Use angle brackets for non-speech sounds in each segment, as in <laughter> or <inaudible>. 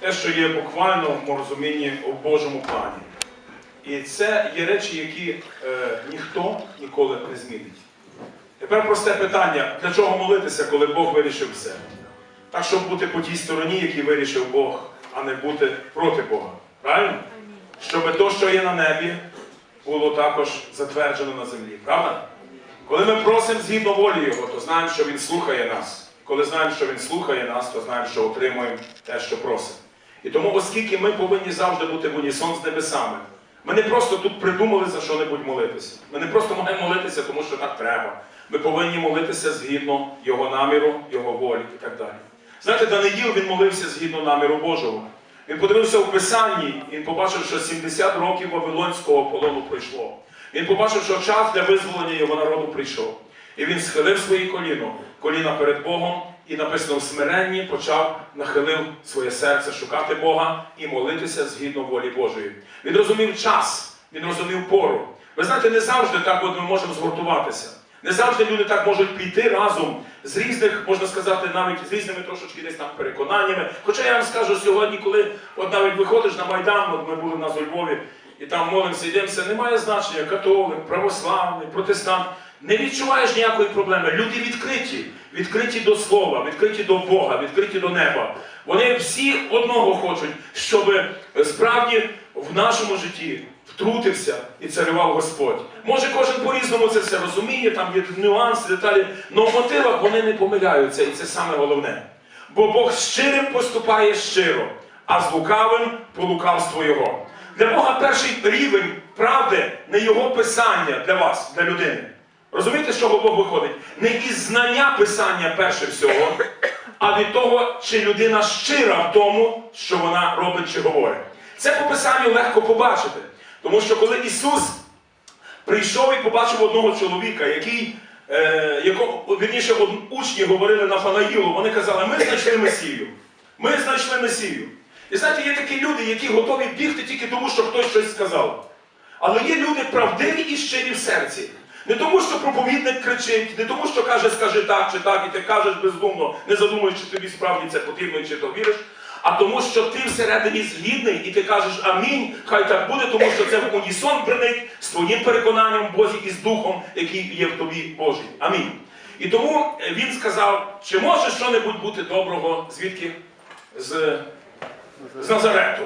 те, що є буквально в розумінні у Божому плані. І це є речі, які е, ніхто ніколи не змінить. Тепер просте питання: для чого молитися, коли Бог вирішив все? Так, щоб бути по тій стороні, який вирішив Бог, а не бути проти Бога. Правильно? Щоб то, що є на небі, було також затверджено на землі. Правда? Коли ми просимо згідно волі Його, то знаємо, що Він слухає нас. Коли знаємо, що Він слухає нас, то знаємо, що отримуємо те, що просимо. І тому, оскільки ми повинні завжди бути в унісон з небесами, ми не просто тут придумали за що-небудь молитися. Ми не просто маємо молитися, тому що так треба. Ми повинні молитися згідно Його наміру, Його волі і так далі. Знаєте, Даниїл він молився згідно наміру Божого. Він подивився в Писанні, він побачив, що 70 років Вавилонського полону пройшло. Він побачив, що час для визволення його народу прийшов. І він схилив свої коліно, коліна перед Богом, і написано в смиренні почав нахилив своє серце шукати Бога і молитися згідно волі Божої. Він розумів час, він розумів пору. Ви знаєте, не завжди так от ми можемо згуртуватися. Не завжди люди так можуть піти разом з різних, можна сказати, навіть з різними трошечки десь там переконаннями. Хоча я вам скажу сьогодні, коли от навіть виходиш на Майдан, от ми були в нас Львові, і там молимося, йдемося, немає значення, католик, православний, протестант. Не відчуваєш ніякої проблеми. Люди відкриті, відкриті до слова, відкриті до Бога, відкриті до неба. Вони всі одного хочуть, щоб е, справді в нашому житті втрутився і царював Господь. Може, кожен по-різному це все розуміє, там є нюанси, деталі, але в мотивах вони не помиляються, і це саме головне. Бо Бог щирим поступає щиро, а з лукавим по лукавству Його. Для Бога перший рівень правди не його писання для вас, для людини. Розумієте, з чого Бог виходить? Не із знання писання перше всього, а від того, чи людина щира в тому, що вона робить чи говорить. Це по писанню легко побачити. Тому що коли Ісус прийшов і побачив одного чоловіка, який, е, якого, вірніше, учні говорили на Фанаїлу, вони казали, ми знайшли Месію. Ми знайшли Месію. І знаєте, є такі люди, які готові бігти тільки тому, що хтось щось сказав. Але є люди правдиві і щирі в серці. Не тому, що проповідник кричить, не тому, що каже, скажи так чи так, і ти кажеш бездумно, не задумуючи, чи тобі справді це потрібно, чи то віриш. А тому, що ти всередині згідний, і ти кажеш амінь, хай так буде, тому що це в унісон бренить з твоїм переконанням Бозі і з духом, який є в тобі Божий. Амінь. І тому е, він сказав, чи може що-небудь бути доброго, звідки? З, з Назарету.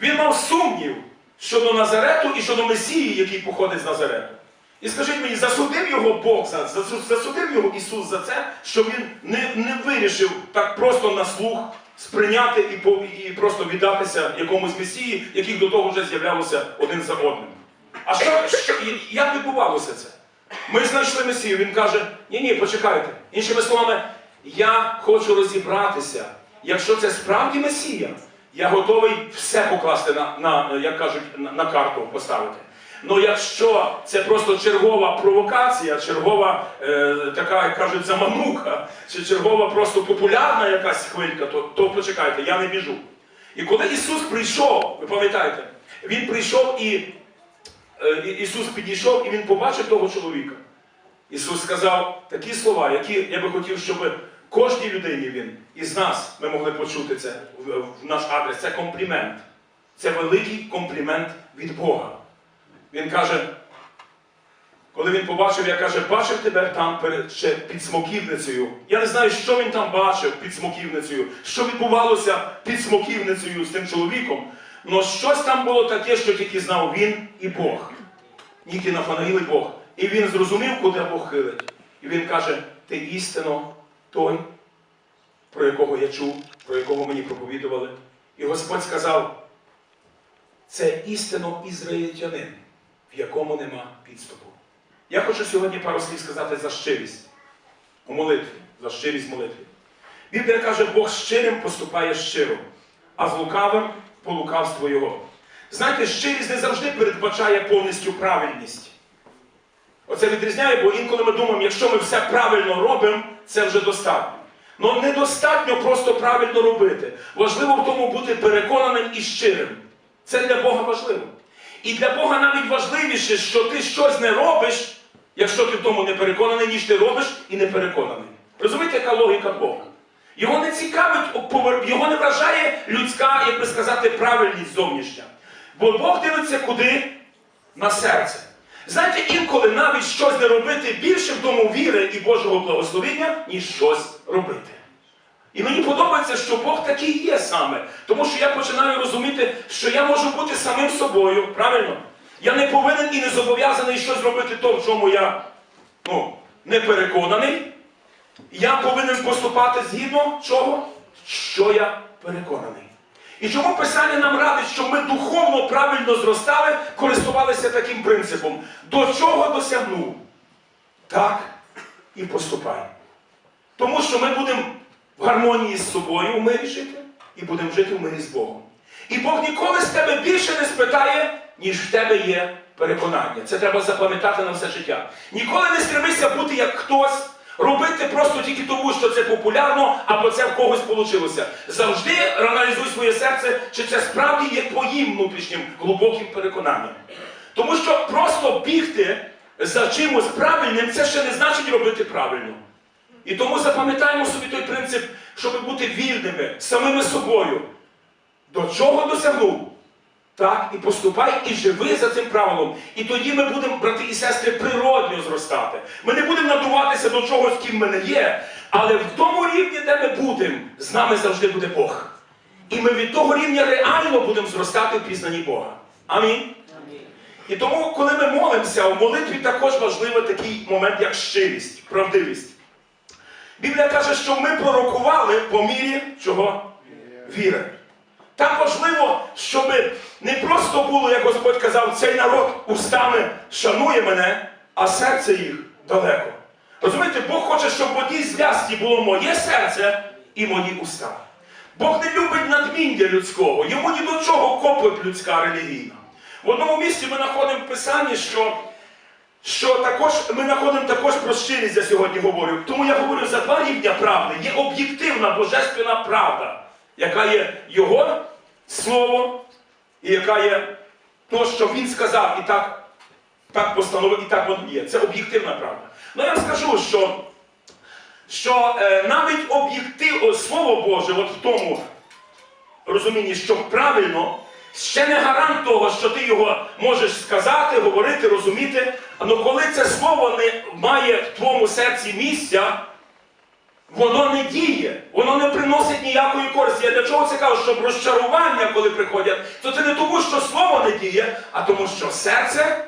Він мав сумнів щодо Назарету і щодо Месії, який походить з Назарету. І скажіть мені, засудив його Бог за засудив його Ісус за це, що він не, не вирішив так просто на слух сприйняти і, по- і просто віддатися якомусь месії, яких до того вже з'являлося один за одним. А що, що як відбувалося це? Ми знайшли Месію. Він каже: ні, ні, почекайте. Іншими словами, я хочу розібратися. Якщо це справді Месія, я готовий все покласти на, на як кажуть, на, на карту поставити. Ну якщо це просто чергова провокація, чергова е, така, як кажуть, замануха, чи чергова просто популярна якась хвилька, то, то почекайте, я не біжу. І коли Ісус прийшов, ви пам'ятаєте, Він прийшов і е, Ісус підійшов і Він побачив того чоловіка. Ісус сказав такі слова, які я би хотів, щоб кожній людині він із нас ми могли почути це в, в наш адрес. Це комплімент. Це великий комплімент від Бога. Він каже, коли він побачив, я каже, бачив тебе там перед ще під смоківницею. Я не знаю, що він там бачив під смоківницею, що відбувалося під смоківницею з тим чоловіком. Але щось там було таке, що тільки знав він і Бог. Ніки Нафанаїл і Бог. І він зрозумів, куди Бог хилить. І він каже: ти істинно той, про якого я чув, про якого мені проповідували. І Господь сказав, це істинно ізраїльтянин, в якому нема підступу. Я хочу сьогодні пару слів сказати за щирість у молитві, за щирість молитві. Біблія каже, Бог щирим поступає щиро, а з лукавим по лукавству Його. Знаєте, щирість не завжди передбачає повністю правильність. Оце відрізняє, бо інколи ми думаємо, якщо ми все правильно робимо, це вже достатньо. Ну недостатньо просто правильно робити. Важливо в тому бути переконаним і щирим. Це для Бога важливо. І для Бога навіть важливіше, що ти щось не робиш, якщо ти в тому не переконаний, ніж ти робиш і не переконаний. Розумієте, яка логіка Бога? Його не цікавить, його не вражає людська, як би сказати, правильність зовнішня. Бо Бог дивиться куди? На серце. Знаєте, інколи навіть щось не робити більше в тому віри і Божого благословення, ніж щось робити. І мені подобається, що Бог такий є саме. Тому що я починаю розуміти, що я можу бути самим собою, правильно? Я не повинен і не зобов'язаний щось робити то, в чому я ну, не переконаний. Я повинен поступати згідно чого? Що я переконаний. І чому Писання нам радить, щоб ми духовно правильно зростали, користувалися таким принципом. До чого досягнув? Так і поступай. Тому що ми будемо в гармонії з собою в мирі жити і будемо жити в мирі з Богом. І Бог ніколи з тебе більше не спитає, ніж в тебе є переконання. Це треба запам'ятати на все життя. Ніколи не стремися бути як хтось, робити просто тільки тому, що це популярно, або це в когось вийшло. Завжди аналізуй своє серце, чи це справді є твоїм внутрішнім глибоким переконанням. Тому що просто бігти за чимось правильним, це ще не значить робити правильно. І тому запам'ятаємо собі той принцип, щоб бути вільними, самими собою. До чого досягнув? Так, і поступай, і живи за цим правилом. І тоді ми будемо, брати і сестри, природньо зростати. Ми не будемо надуватися до чогось, ким ми не є. Але в тому рівні, де ми будемо, з нами завжди буде Бог. І ми від того рівня реально будемо зростати в пізнанні Бога. Амінь. І тому, коли ми молимося, в молитві також важливий такий момент, як щирість, правдивість. Біблія каже, що ми пророкували по мірі чого? Віри. Там важливо, щоб не просто було, як Господь казав, цей народ устами шанує мене, а серце їх далеко. Розумієте, Бог хоче, щоб в одній зв'язці було моє серце і мої уста. Бог не любить надміння людського, йому ні до чого копить людська релігійна. В одному місці ми знаходимо в Писанні, що що також ми знаходимо також про щирість, я сьогодні говорю. Тому я говорю за два рівня правди. Є об'єктивна божественна правда, яка є Його слово, і яка є то, що Він сказав, і так, так постановив, і так воно є. Це об'єктивна правда. Ну я вам скажу, що, що е, навіть об'єктив, Слово Боже, от в тому розумінні, що правильно, ще не гарант того, що ти його можеш сказати, говорити, розуміти. Але коли це слово не має в твоєму серці місця, воно не діє, воно не приносить ніякої користі. Я для чого це кажу? Щоб розчарування, коли приходять, то це не тому, що слово не діє, а тому, що серце.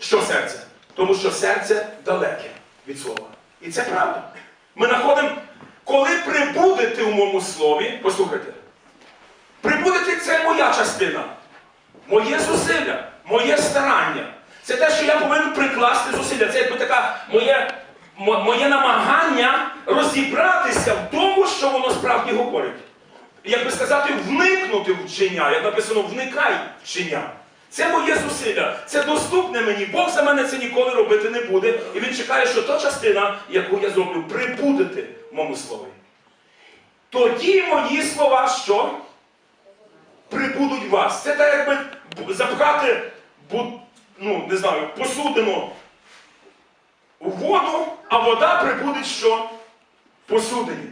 Що серце? Тому що серце далеке від слова. І це правда. Ми знаходимо, коли прибудете в моєму слові, послухайте, прибудете це моя частина, моє зусилля, моє старання. Це те, що я повинен прикласти зусилля. Це якби така моє, моє намагання розібратися в тому, що воно справді говорить. Як би сказати, вникнути в вчення, як написано, вникай в вчення. Це моє зусилля, це доступне мені. Бог за мене це ніколи робити не буде. І він чекає, що та частина, яку я зроблю, прибудете в моєму слові. Тоді мої слова що? Прибудуть вас. Це так, якби запхати, ну, не знаю, посудину у воду, а вода прибуде що? Посудині.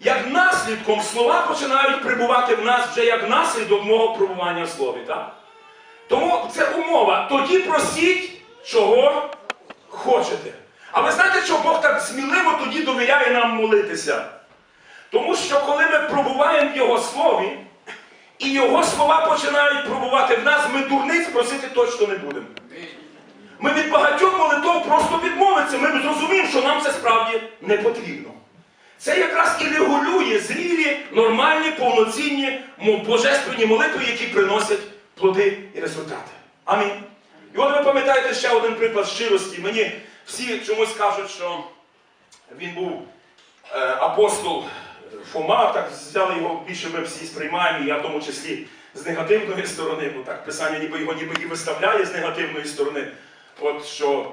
Як наслідком слова починають прибувати в нас вже як наслідок мого пробування в слові. Так? Тому це умова. Тоді просіть, чого хочете. А ви знаєте, що Бог так сміливо тоді довіряє нам молитися? Тому що коли ми пробуваємо в Його слові, і Його слова починають пробувати в нас, ми дурниць просити точно не будемо. Ми від багатьох молитов просто відмовиться. Ми зрозуміємо, що нам це справді не потрібно. Це якраз і регулює зрілі, нормальні, повноцінні божественні молитви, які приносять плоди і результати. Амінь. І от ви пам'ятаєте ще один приклад щирості. Мені всі чомусь кажуть, що він був е, апостол Фома, так взяли його більше ми всі сприймаємо, я в тому числі з негативної сторони, бо так писання ніби його ніби і виставляє з негативної сторони. От що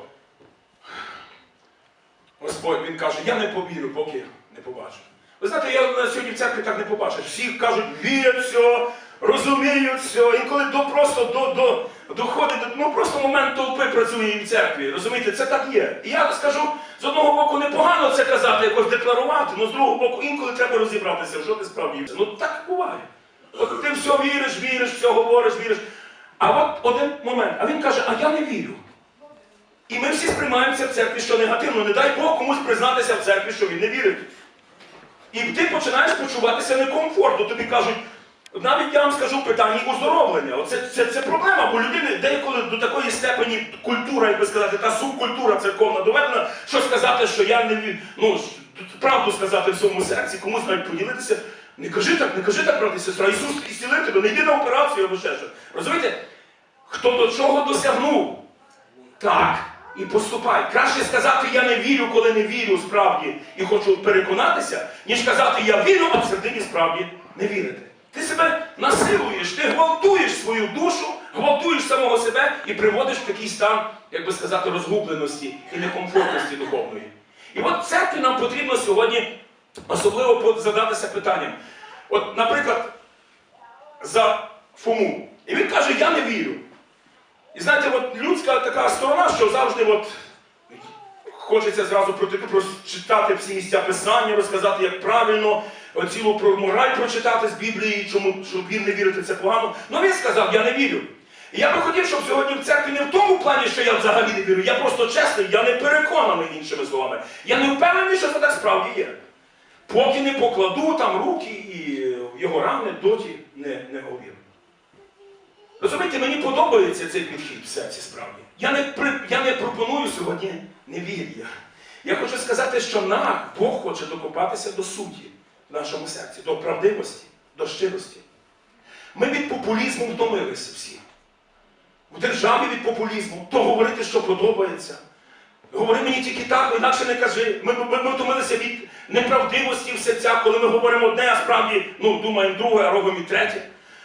Господь він каже, я не повірю, поки не побачу. Ви знаєте, я на сьогодні в церкві так не побачиш. Всі кажуть, вірять все, розуміють все. Інколи до просто до, до доходить до ну просто момент толпи працює в церкві. Розумієте, це так є. І я скажу, з одного боку непогано це казати, якось декларувати, але з другого боку інколи треба розібратися, що ти справді. Ну так буває. От ти все віриш, віриш, все говориш, віриш. А от один момент, а він каже, а я не вірю. І ми всі сприймаємося в церкві, що негативно. Не дай Бог комусь признатися в церкві, що він не вірить. І ти починаєш почуватися некомфортно. Тобі кажуть, навіть я вам скажу в питанні оздоровлення. Оце це, це проблема, бо людини деколи до такої степені культура, як би сказати, та субкультура церковна доведена, що сказати, що я не ну, правду сказати в своєму серці, комусь навіть поділитися. Не кажи так, не кажи так, брат і сестра. Ісус ісцілив тебе, не йди на операцію або ще що. Розумієте? Хто до чого досягнув? Так, і поступай. Краще сказати я не вірю, коли не вірю справді і хочу переконатися, ніж казати я вірю, а всередині справді не вірити. Ти себе насилуєш, ти гвалтуєш свою душу, гвалтуєш самого себе і приводиш в такий стан, як би сказати, розгубленості і некомфортності духовної. І от церкві нам потрібно сьогодні особливо задатися питанням. От, наприклад, за Фому. І він каже, я не вірю. І знаєте, от людська така сторона, що завжди от хочеться зразу прочитати всі місця писання, розказати, як правильно, цілу про мораль прочитати з Біблії, щоб він не вірити, це погано. Ну він сказав, я не вірю. І я би хотів, щоб сьогодні в церкві не в тому плані, що я взагалі не вірю. Я просто чесний, я не переконаний іншими словами. Я не впевнений, що це так справді є. Поки не покладу там руки і його рани, доті не, не повірю. Розумієте, мені подобається цей підхід в серці справді. Я не, я не пропоную сьогодні невір'я. Я хочу сказати, що нам Бог хоче докопатися до суті нашому серці, до правдивості, до щирості. Ми від популізму втомилися всі. В державі від популізму, то говорити, що подобається. Говори мені тільки так, інакше не кажи. Ми, ми, ми втомилися від неправдивості в серцях, коли ми говоримо одне, а справді ну, думаємо друге, а робимо і третє.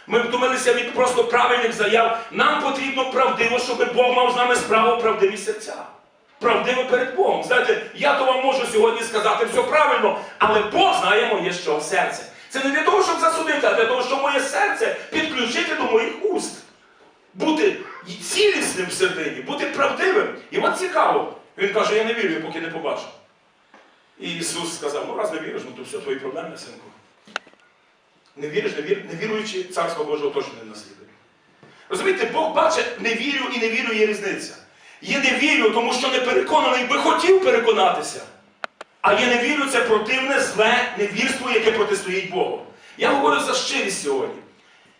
Ми втомилися від просто правильних заяв. Нам потрібно правдиво, щоб Бог мав з нами справу правдиві серця. Правдиво перед Богом. Знаєте, я то вам можу сьогодні сказати все правильно, але Бог знає моє що серце. Це не для того, щоб засудити, а для того, щоб моє серце підключити до моїх уст. Бути цілісним всередині, бути правдивим. І от цікаво. Він каже, я не вірю, поки не побачу. І Ісус сказав, ну раз не віриш, ну то все твої проблеми, синку. Не віриш, не вір, невіруючи, царство Божого точно не наслідує. Розумієте, Бог бачить, не вірю і не вірю є різниця. Є не вірю, тому що не переконаний, би хотів переконатися. А є не вірю, це противне, зле невірство, яке протистоїть Богу. Я говорю за щирість сьогодні.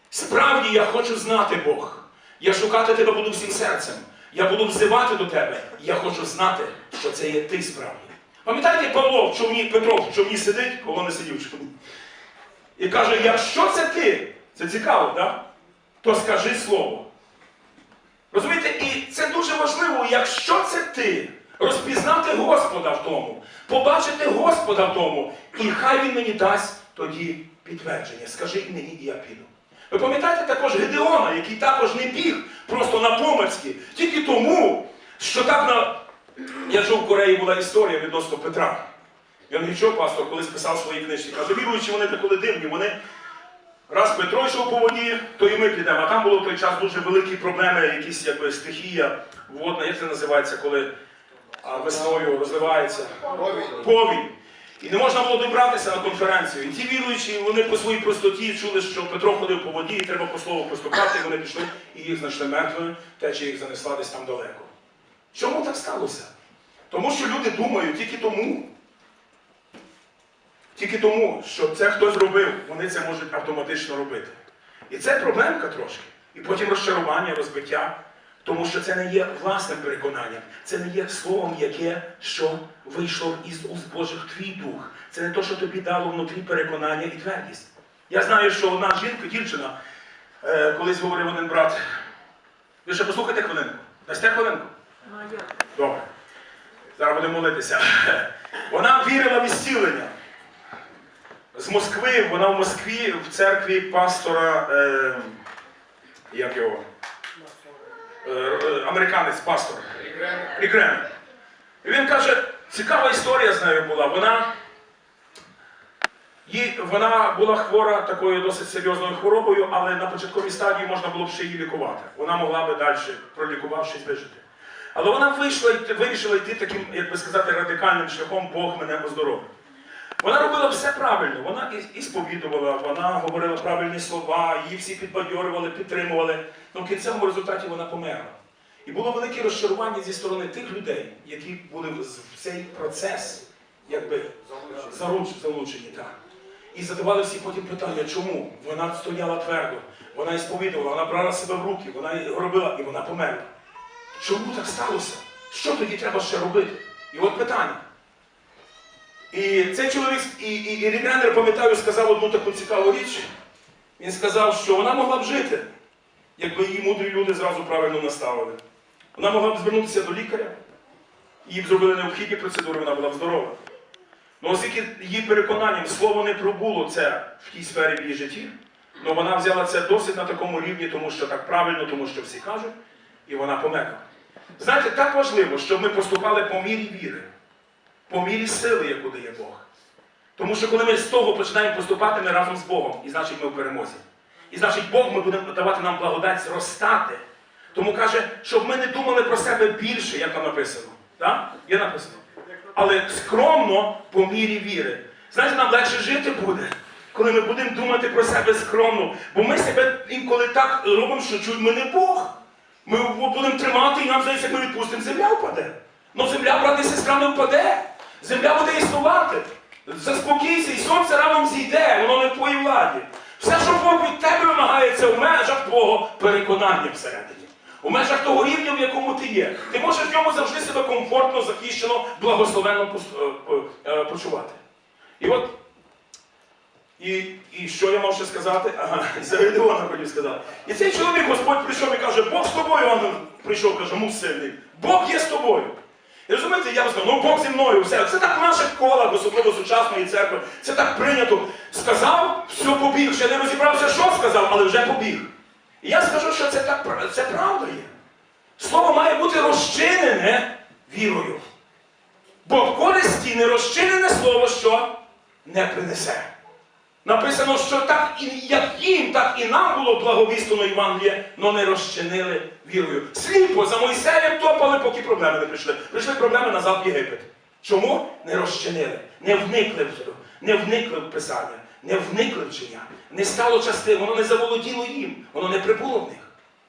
Справді я хочу знати Бог. Я шукати тебе буду всім серцем. Я буду взивати до тебе. Я хочу знати, що це є ти справді. Пам'ятаєте, Павло в човні, Петро в човні сидить, Павло не сидів в човні. І каже, якщо це ти, це цікаво, так? то скажи слово. Розумієте, і це дуже важливо, якщо це ти, розпізнати Господа в тому, побачити Господа в тому, і хай Він мені дасть тоді підтвердження. Скажи мені, і я піду. Ви пам'ятаєте також Гедеона, який також не біг просто на помацьки, тільки тому, що так на. Я жив в Кореї була історія відносно Петра. Янгічок, пастор, колись писав свої книжки, каже, віруючи, вони деколи дивні, вони Раз Петро йшов по воді, то і ми підемо. А там було в той час дуже великі проблеми, якісь якби стихія водна, як це називається, коли а, весною розливається повінь. І не можна було добратися на конференцію. І ті віруючі, вони по своїй простоті чули, що Петро ходив по воді, і треба по слову поступати, і вони пішли, і їх знайшли мертвими, течія їх занесла десь там далеко. Чому так сталося? Тому що люди думають тільки тому. Тільки тому, що це хтось зробив, вони це можуть автоматично робити. І це проблемка трошки. І потім розчарування, розбиття, тому що це не є власним переконанням, це не є словом, яке що вийшло із уст Божих твій дух. Це не те, що тобі дало внутрі переконання і твердість. Я знаю, що одна жінка, дівчина, е, колись говорив один брат. Ви ще послухайте хвилинку. Дасте хвилинку? Добре. Зараз будемо молитися. Вона вірила в зцілення. З Москви, вона в Москві в церкві пастора, е, як його? Е, американець пастор. Рікрен. І він каже, цікава історія з нею була. Вона Їй, вона була хвора такою досить серйозною хворобою, але на початковій стадії можна було б ще її лікувати. Вона могла би далі, пролікувавшись, вижити. Але вона вийшла вирішила йти таким, як би сказати, радикальним шляхом Бог мене оздоровив. Вона робила все правильно, вона і, і сповідувала, вона говорила правильні слова, її всі підбадьорювали, підтримували. Але в кінцевому результаті вона померла. І було велике розчарування зі сторони тих людей, які були в цей процес, якби залучені. Так. І задавали всі потім питання, чому? Вона стояла твердо, вона і сповідувала, вона брала себе в руки, вона і робила, і вона померла. Чому так сталося? Що тоді треба ще робити? І от питання. І цей чоловік, і, і, і Рівнянер, пам'ятаю, сказав одну таку цікаву річ. Він сказав, що вона могла б жити, якби її мудрі люди зразу правильно наставили. Вона могла б звернутися до лікаря, їй б зробили необхідні процедури, вона була б здорова. Ну, оскільки її переконанням слово не пробуло це в тій сфері в її житті, але вона взяла це досить на такому рівні, тому що так правильно, тому що всі кажуть, і вона померла. Знаєте, так важливо, щоб ми поступали по мірі віри, по мірі сили, яку дає Бог. Тому що коли ми з того починаємо поступати, ми разом з Богом, і значить ми в перемозі. І значить Бог ми будемо давати нам благодать зростати. Тому каже, щоб ми не думали про себе більше, як там написано. Так? Є написано. Але скромно по мірі віри. Знаєте, нам легше жити буде, коли ми будемо думати про себе скромно. Бо ми себе інколи так робимо, що чуть ми не Бог. Ми будемо тримати, і нам здається, як ми відпустимо, земля впаде. Ну земля, брати і сестра, не впаде. Земля буде існувати. Заспокійся, і сонце раном зійде, воно не в твоїй владі. Все, що Бог від тебе вимагає, це в межах твого переконання всередині. У межах того рівня, в якому ти є. Ти можеш в ньому завжди себе комфортно, захищено, благословенно е, е, почувати. І от, і, і що я мав ще сказати? Ага, за Гедеона хотів сказати. І цей чоловік, Господь прийшов і каже, Бог з тобою, ангел прийшов, каже, муж сильний. Бог є з тобою. І розумієте, я б сказав, ну Бог зі мною, все. Це так в наших колах, особливо сучасної церкви, це так прийнято. Сказав, все побіг. Ще не розібрався, що сказав, але вже побіг. І я скажу, що це так це правда є. Слово має бути розчинене вірою. Бо в користі нерозчинене слово що не принесе. Написано, що так і як їм, так і нам було благовістано Євангеліє, но не розчинили вірою. Сліпо за Мойсеєм топали, поки проблеми не прийшли. Прийшли проблеми назад в Єгипет. Чому? Не розчинили, не вникли в не вникли в Писання, не вникли в вчення. Не стало частин, воно не заволоділо їм, воно не прибуло в них.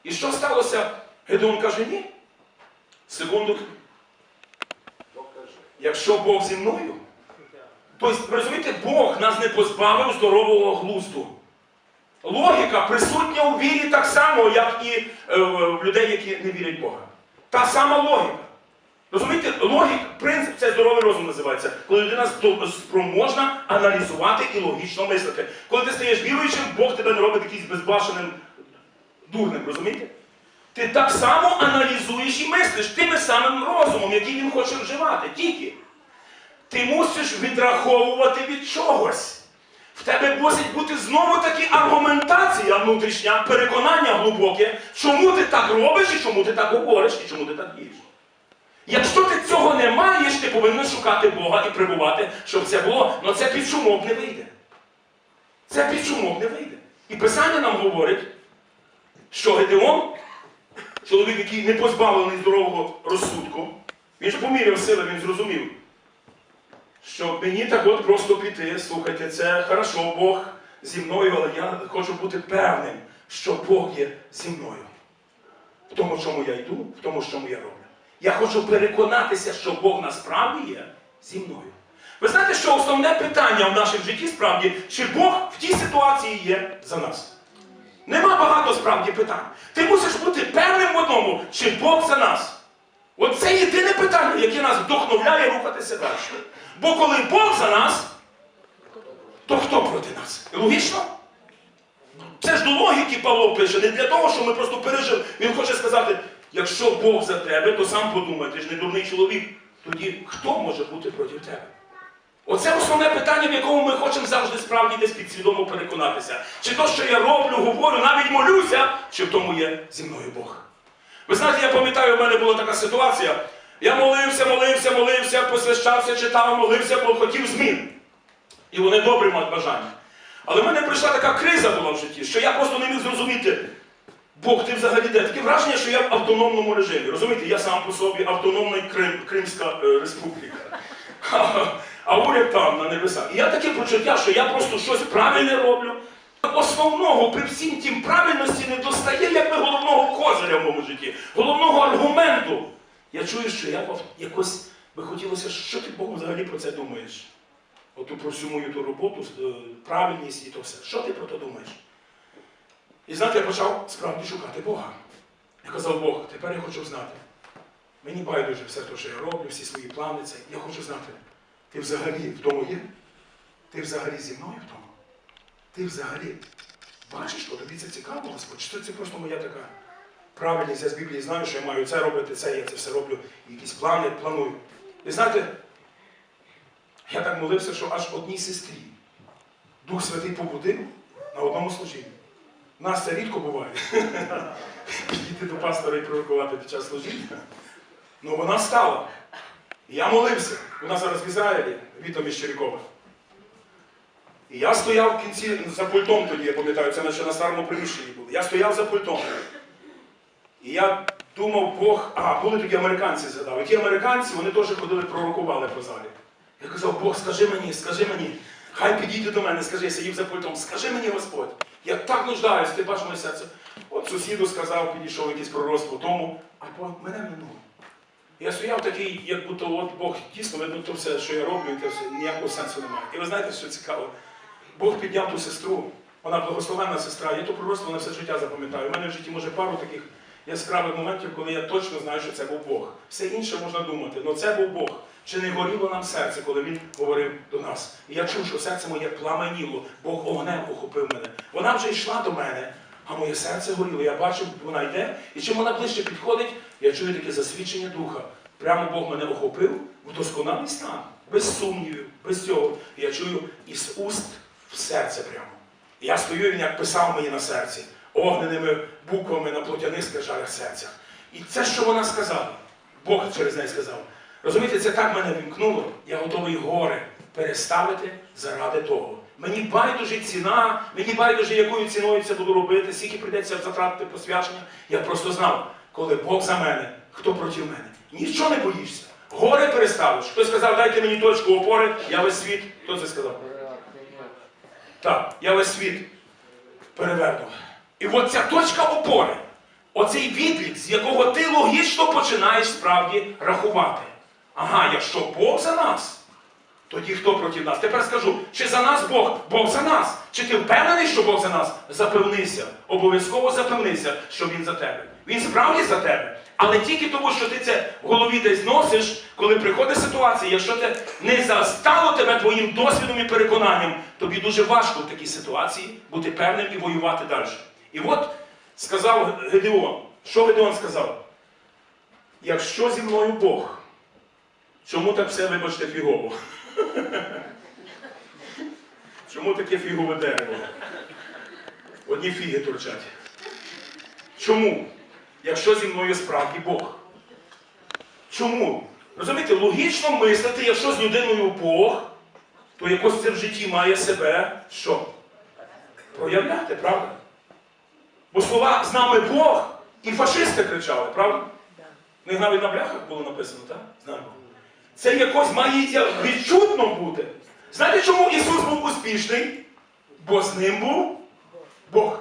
І що сталося? Гедеон каже, ні. Секунду. Якщо Бог зі мною, Тобто, розумієте, Бог нас не позбавив здорового глузду. Логіка присутня у вірі так само, як і е, в людей, які не вірять Бога. Та сама логіка. Розумієте, логік, принцип це здоровий розум називається, коли людина спроможна аналізувати і логічно мислити. Коли ти стаєш віруючим, Бог тебе не робить якийсь безбашеним дурним, розумієте? Ти так само аналізуєш і мислиш тим самим розумом, який він хоче вживати. Тільки. Ти мусиш відраховувати від чогось. В тебе мусить бути знову таки аргументація внутрішня, переконання глибоке, чому ти так робиш і чому ти так говориш, і чому ти так дієш. Якщо ти цього не маєш, ти повинен шукати Бога і прибувати, щоб це було. Але це під шумок не вийде. Це під шумок не вийде. І Писання нам говорить, що Гедеон, чоловік, який не позбавлений здорового розсудку, він ж поміряв сили, він зрозумів що мені так от просто піти, слухайте, це хорошо, Бог зі мною, але я хочу бути певним, що Бог є зі мною. В тому, чому я йду, в тому, чому я роблю. Я хочу переконатися, що Бог насправді є зі мною. Ви знаєте, що основне питання в нашому житті справді, чи Бог в тій ситуації є за нас? Нема багато справді питань. Ти мусиш бути певним в одному, чи Бог за нас. От це єдине питання, яке нас вдохновляє рухатися далі. Бо коли Бог за нас, то хто проти нас? Логічно? Це ж до логіки Павло пише, не для того, щоб ми просто пережили. Він хоче сказати, якщо Бог за тебе, то сам подумай, ти ж не дурний чоловік. Тоді хто може бути проти тебе? Оце основне питання, в якому ми хочемо завжди справді десь підсвідомо переконатися. Чи то, що я роблю, говорю, навіть молюся, чи в тому є зі мною Бог. Ви знаєте, я пам'ятаю, у мене була така ситуація. Я молився, молився, молився, посвящався, читав, молився, бо хотів змін. І вони добрі мають бажання. Але в мене прийшла така криза була в житті, що я просто не міг зрозуміти, Бог, ти взагалі де? Таке враження, що я в автономному режимі. Розумієте, я сам по собі автономна Крим, Кримська е, республіка. А, а уряд там на небесах. І я таке почуття, що я просто щось правильне роблю. Основного при всім тім правильності не достає якби головного козиря в моєму житті, головного аргументу. Я чую, що я якось би хотілося, що ти Бог взагалі про це думаєш? Оту про всю мою ту роботу, е, правильність і то все. Що ти про це думаєш? І знаєте, я почав справді шукати Бога. Я казав, Бог, тепер я хочу знати. Мені байдуже все те, що я роблю, всі свої плани, це. Я хочу знати, ти взагалі в тому є? Ти взагалі зі мною в тому? Ти взагалі бачиш, що тобі це цікаво, Господь? Чи це просто моя така правильність? Я з Біблії знаю, що я маю це робити, це, я це все роблю, якісь плани планую. І знаєте, я так молився, що аж одній сестрі Дух Святий побудив на одному служінні. У нас це рідко буває. <laughs> Підійти до пастора і пророкувати під час служіння. Ну вона стала. Я молився. Вона зараз в Ізраїлі, Віта Міщерікова. І я стояв в кінці за пультом тоді, я пам'ятаю, це ще на старому приміщенні було. Я стояв за пультом. І я думав, Бог, а були тоді американці згадав. І ті американці, вони теж ходили, пророкували по залі. Я казав, Бог, скажи мені, скажи мені, хай підійде до мене, скажи, я сидів за пультом, скажи мені, Господь, я так нуждаюсь, ти бачиш моє серце. От сусіду сказав, підійшов якийсь пророцтво тому, а мене минуло. Я стояв такий, як будто от Бог дійсно видно то все, що я роблю, і все, ніякого сенсу немає. І ви знаєте, що цікаво? Бог підняв ту сестру, вона благословенна сестра, я то пророцтво на все життя запам'ятаю. У мене в житті може пару таких яскравих моментів, коли я точно знаю, що це був Бог. Все інше можна думати, але це був Бог. Чи не горіло нам серце, коли він говорив до нас? І я чув, що серце моє пламеніло, Бог огнем охопив мене. Вона вже йшла до мене, а моє серце горіло. Я бачив, вона йде, і чим вона ближче підходить, я чую таке засвідчення духа. Прямо Бог мене охопив в досконалий стан, без сумнівів, без цього. Я чую із уст в серце прямо. Я стою, він як писав мені на серці, огненими буквами на плотяних скрижалях серця. І це, що вона сказала, Бог через неї сказав. Розумієте, це так мене вімкнуло, я готовий гори переставити заради того. Мені байдуже ціна, мені байдуже, якою ціною це буду робити, скільки прийдеться затратити посвячення. Я просто знав, коли Бог за мене, хто проти мене. Нічого не боїшся. Гори переставиш. Хтось сказав, дайте мені точку опори, я весь світ. Хто це сказав? Так, я весь світ перевернув. І от ця точка опори, оцей відлік, з якого ти логічно починаєш справді рахувати. Ага, якщо Бог за нас, тоді хто проти нас? Тепер скажу, чи за нас Бог? Бог за нас. Чи ти впевнений, що Бог за нас? Запевнися. Обов'язково запевнися, що Він за тебе. Він справді за тебе. Але тільки тому, що ти це в голові десь носиш, коли приходить ситуація, якщо це не застало тебе твоїм досвідом і переконанням, тобі дуже важко в такій ситуації бути певним і воювати далі. І от сказав Гедеон. Що Гедеон сказав? Якщо зі мною Бог, чому так все, вибачте, фігово? <laughs> Чому таке фігове дерево? Одні фіги торчать. Чому? Якщо зі мною справді Бог. Чому? Розумієте, логічно мислити, якщо з людиною Бог, то якось це в житті має себе що? Проявляти, правда? Бо слова з нами Бог і фашисти кричали, правда? У них навіть на бляхах було написано, так? З нами. Це якось має відчутно бути. Знаєте, чому Ісус був успішний? Бо з ним був Бог.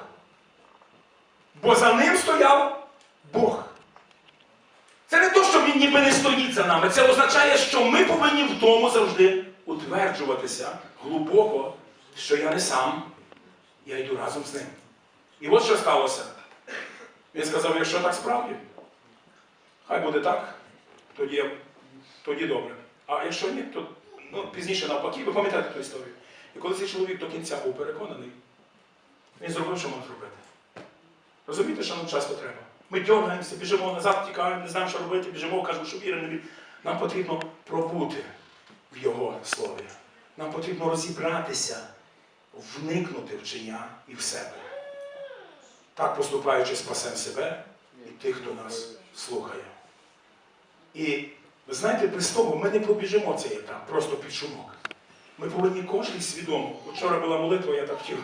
Бо за ним стояв Бог. Це не то, що він ніби не стоїть за нами. Це означає, що ми повинні в тому завжди утверджуватися глибоко, що я не сам, я йду разом з ним. І от що сталося. Він сказав, якщо так справді, хай буде так, тоді, тоді добре. А якщо ні, то ну, пізніше навпаки, ви пам'ятаєте ту історію. І коли цей чоловік до кінця був переконаний, він зробив, що мав зробити. Розумієте, що нам часто треба? Ми дергаємося, біжимо назад, тікаємо, не знаємо, що робити, біжимо, кажемо, що віримо. Нам потрібно пробути в Його слові. Нам потрібно розібратися, вникнути в вчення і в себе. Так поступаючи, спасемо себе і тих, хто нас слухає. І ви знаєте, без того ми не пробіжимо цей етап, просто під шумок. Ми повинні кожен свідомо. Вчора була молитва, я так хотів.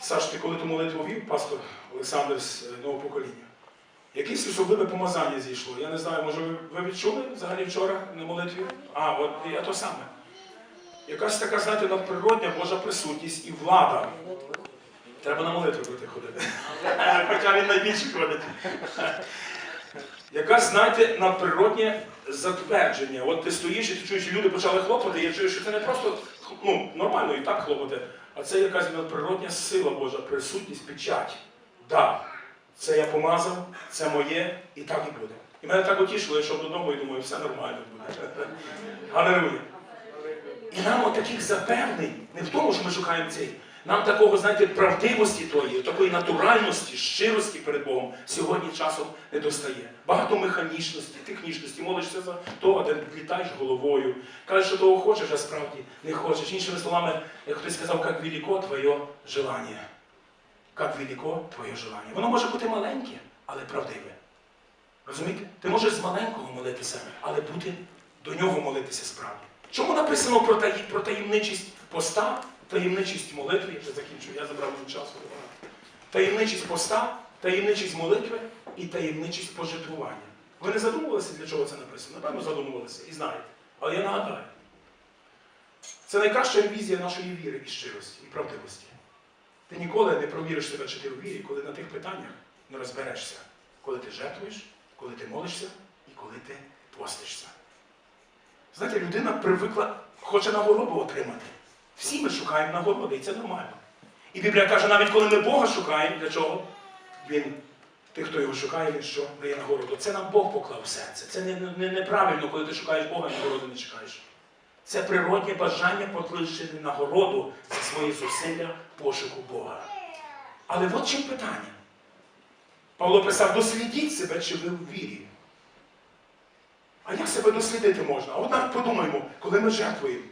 Саш, ти коли ту молитву вів, пастор Олександр з е, нового покоління. Якесь особливе помазання зійшло. Я не знаю, може ви відчули взагалі вчора на молитві? А, от я то саме. Якась така, знаєте, надприродня Божа присутність і влада. Треба на молитву проти ходити. <laughs> Хоча він найбільше ходить. <laughs> Якась, знаєте, надприроднє затвердження. От ти стоїш і ти чуєш, люди почали хлопати, я чую, що це не просто ну, нормально і так хлопати, а це якась надприродня сила Божа, присутність, печать. Да, це я помазав, це моє, і так і буде. І мене так утішило, я йшов додому і думаю, все нормально буде. <laughs> Аллилуйя. І нам от таких запевнень, не в тому, що ми шукаємо цей, нам такого, знаєте, правдивості тої, такої натуральності, щирості перед Богом сьогодні часом не достає. Багато механічності, технічності, молишся за того, де літаєш головою, кажеш, що того хочеш, а справді не хочеш. Іншими словами, як хтось сказав, як велико твоє желання. Як велико твоє желання. Воно може бути маленьке, але правдиве. Розумієте? Ти можеш з маленького молитися, але бути до нього молитися справді. Чому написано про таємничість поста, таємничість молитви? Я вже закінчу, я забрав вже часу. Таємничість поста, таємничість молитви і таємничість пожертвування. Ви не задумувалися, для чого це написано? Напевно, задумувалися і знаєте. Але я нагадаю. Це найкраща ревізія нашої віри і щирості, і правдивості. Ти ніколи не провіриш себе, чи ти у вірі, коли на тих питаннях не розберешся. Коли ти жертвуєш, коли ти молишся і коли ти постишся. Знаєте, людина привикла, хоче нагороду отримати. Всі ми шукаємо нагороди, і це нормально. І Біблія каже, навіть коли ми Бога шукаємо, для чого? Він, тих, хто його шукає, він що дає нагороду. Це нам Бог поклав серце. Це не, не, неправильно, коли ти шукаєш Бога, нагороди не чекаєш. Це природнє бажання покличити нагороду за свої зусилля пошуку Бога. Але от чим питання. Павло писав, дослідіть себе, чи ви в вірі. А як себе дослідити можна? От навіть подумаємо, коли ми жертвуємо.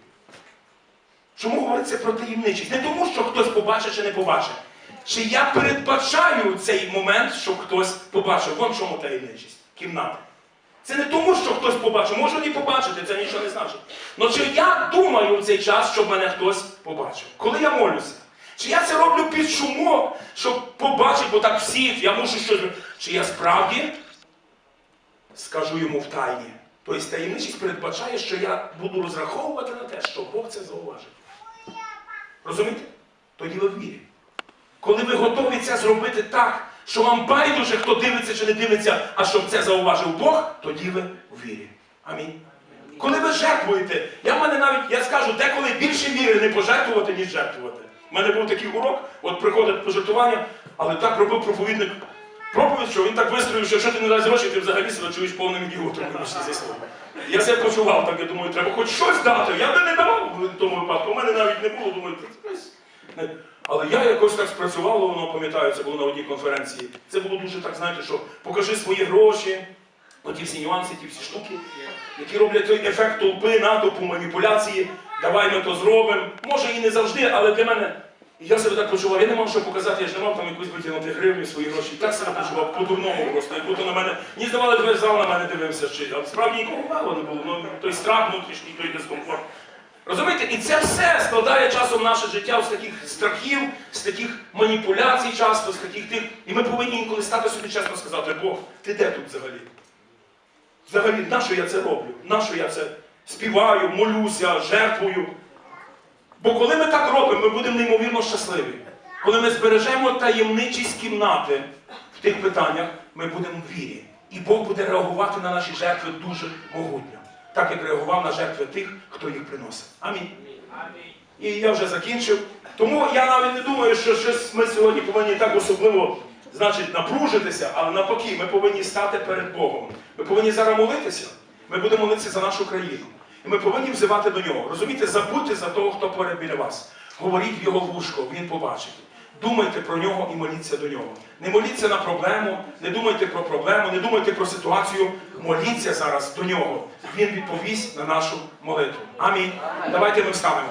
Чому говориться про таємничість? Не тому, що хтось побачить чи не побачить. Чи я передбачаю цей момент, щоб хтось побачив? Вон чому таємничість. Кімната. Це не тому, що хтось побачив. Можу не побачити, це нічого не значить. Ну чи я думаю в цей час, щоб мене хтось побачив? Коли я молюся? Чи я це роблю під шумок, щоб побачити, бо так всі, я мушу щось. Чи я справді скажу йому в тайні? Тобто таємничість передбачає, що я буду розраховувати на те, що Бог це зауважить. Розумієте? Тоді ви в вірі. Коли ви готові це зробити так, що вам байдуже, хто дивиться чи не дивиться, а щоб це зауважив Бог, тоді ви в вірі. Амінь. Коли ви жертвуєте, я в мене навіть, я скажу, деколи більше віри не пожертвувати, ніж жертвувати. У мене був такий урок, от приходить пожертвування, але так робив проповідник проповідь, що він так вистроїв, що якщо ти не дасть гроші, ти взагалі себе чуєш повним ідіотом, вибачте за слово. Я себе почував так, я думаю, треба хоч щось дати. Я би не давав в тому випадку. У мене навіть не було, думаю, це але я якось так спрацювало, воно пам'ятаю, це було на одній конференції. Це було дуже так, знаєте, що покажи свої гроші, оті всі нюанси, ті всі штуки, які роблять той ефект толпи, натовпу, маніпуляції. Давай ми то зробимо. Може і не завжди, але для мене. І я себе так почував, я не мав що показати, я ж не мав там якусь витягнути гривню, свої гроші. Так себе почував по-дурному просто. Як будто на мене, мені здавали, весь зал на мене дивився. Чи, а справді нікого мало не було. Ну, той страх внутрішній, той дискомфорт. Розумієте? І це все складає часом наше життя з таких страхів, з таких маніпуляцій часто, з таких тих. І ми повинні інколи стати собі чесно сказати, Бог, ти де тут взагалі? Взагалі, на що я це роблю? На що я це співаю, молюся, жертвую? Бо коли ми так робимо, ми будемо неймовірно щасливі. Коли ми збережемо таємничість кімнати в тих питаннях, ми будемо в вірі. І Бог буде реагувати на наші жертви дуже могутньо. Так як реагував на жертви тих, хто їх приносив. Амінь. І я вже закінчив. Тому я навіть не думаю, що щось ми сьогодні повинні так особливо значить, напружитися, але навпаки, ми повинні стати перед Богом. Ми повинні зараз молитися. Ми будемо молитися за нашу країну. І ми повинні взивати до нього. Розумієте, забудьте за того, хто поряд біля вас. Говоріть в його вушко, він побачить. Думайте про нього і моліться до нього. Не моліться на проблему, не думайте про проблему, не думайте про ситуацію. Моліться зараз до нього. Він відповість на нашу молитву. Амінь. Давайте ми встанемо.